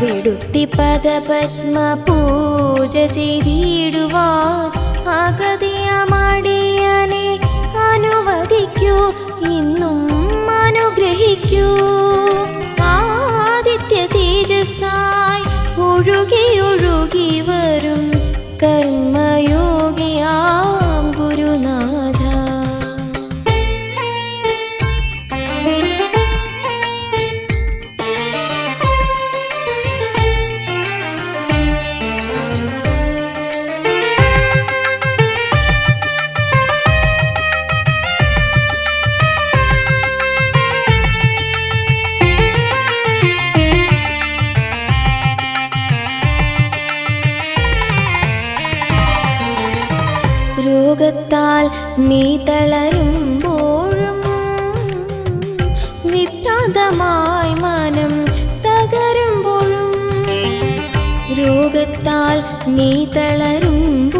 വെടുത്തി പദപത്മ പൂജ ചെയ്തിടുവാൻ അഗതിയ മടിയനെ അനുവദിക്കൂ. ഇന്നും വിരലാൽ നീ തളരുമ്പോഴും വിപ്രാതമായി മനം തകരുമ്പോഴും രോഗത്താൽ നീ തളരുമ്പോ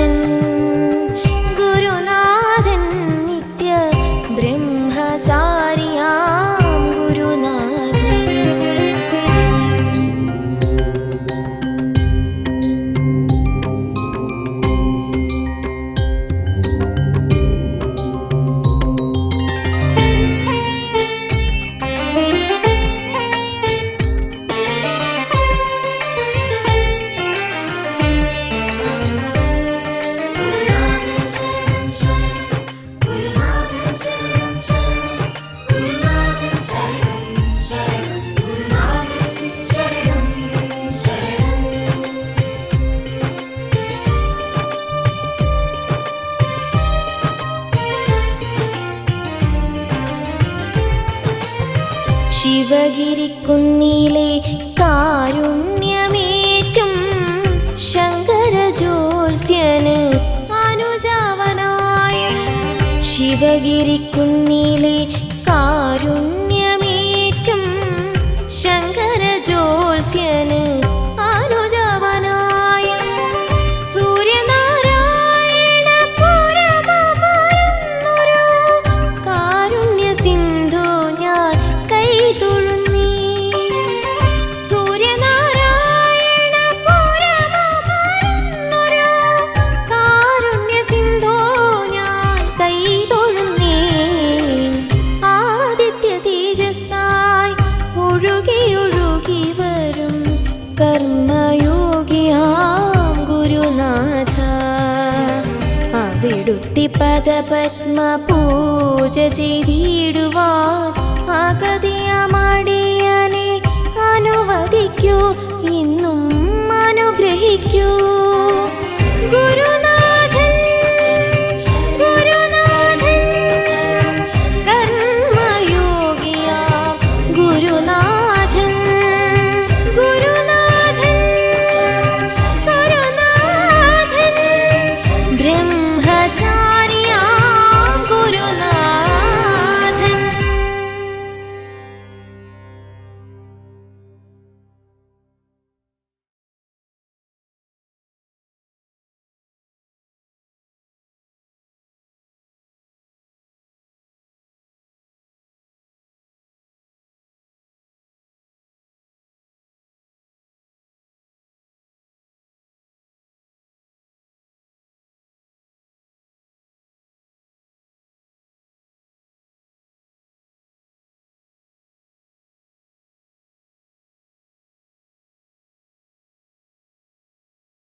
ശിവഗിരിക്കുന്നിലെ കാരുണ്യമേറ്റും ശങ്കരജോത്സ്യന് അനുജാവനായും ശിവഗിരിക്കുന്നിലെ കാ പദപത്മപൂജ ചെയ്തിടുവാൻ അഗതിയ മടിയനെ അനുവദിക്കൂ. ഇന്നും അനുഗ്രഹിക്കൂ. ഗുരുനാഥൻ